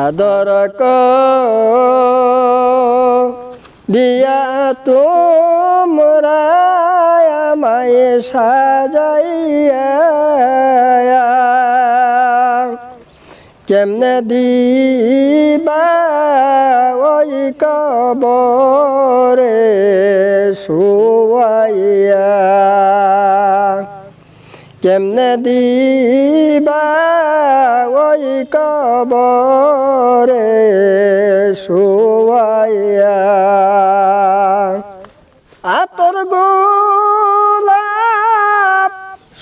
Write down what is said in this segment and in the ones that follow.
আদর দিয়া তোমরা আমায় সাজাইয়া। কেমনে দিবা ওই কবরে শুয়াইয়া? কেমনে দিবা ওই কবরে শুয়াইয়া? আতর গোলাপ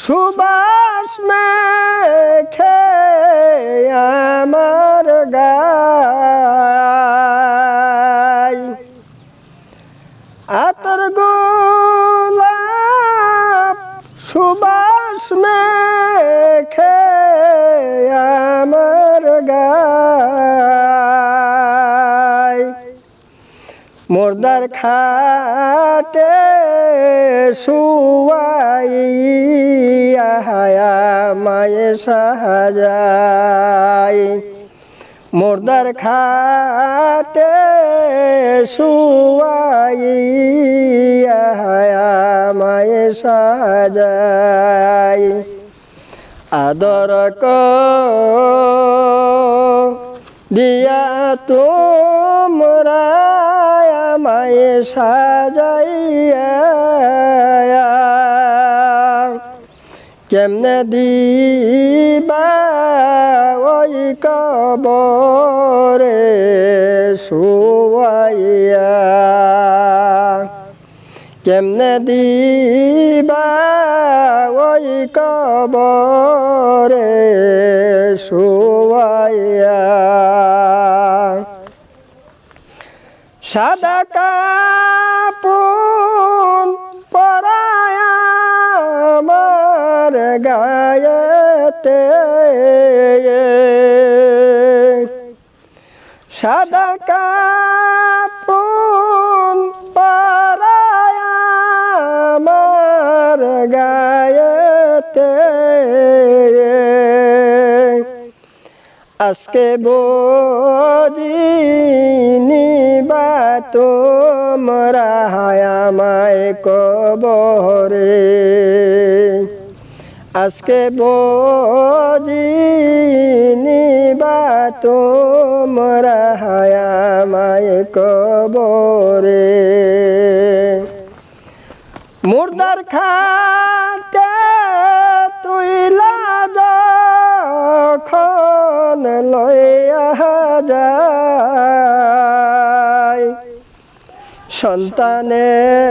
সুবাস মেখে আমার গায়। আতর গোলাপ সুবাস মেখে আমার গায়। মোরদার খাটে শুয়াইয়া মায়ে সাহাযায় মোরদার খাটে শুয়াইয়া সাহাযায় আদর দিয়া তোমরা আমায় সাজাইয়া। কেমনে দিবা ওই কবরে? কেমনে দিবা ওই কবরে শুয়াইয়া? সাদা কাপুন পরায় গায়েতে। সাদা কাপুন গায়েতে। আজকে বোঝিনিবা তোমরা আমায় কবরে। আজকে বোঝিনিবা তোমরা আমায় কবরে। মুর্দার খাটে তুইলা যখন লইয়া যায়। সন্তানেরই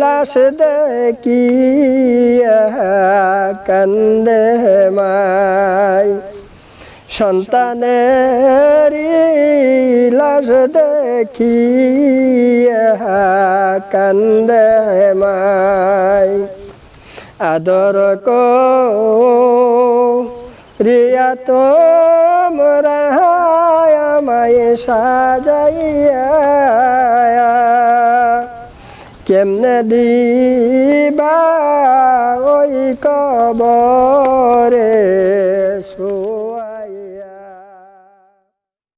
লাশ দেখি কান্দে মায় সন্তানেরই লাশ দেখি কান্দে মাই। আদর রিয়া তোমরা আমায় সাজাইয়া। কেমনে দিবা ওই কবরে?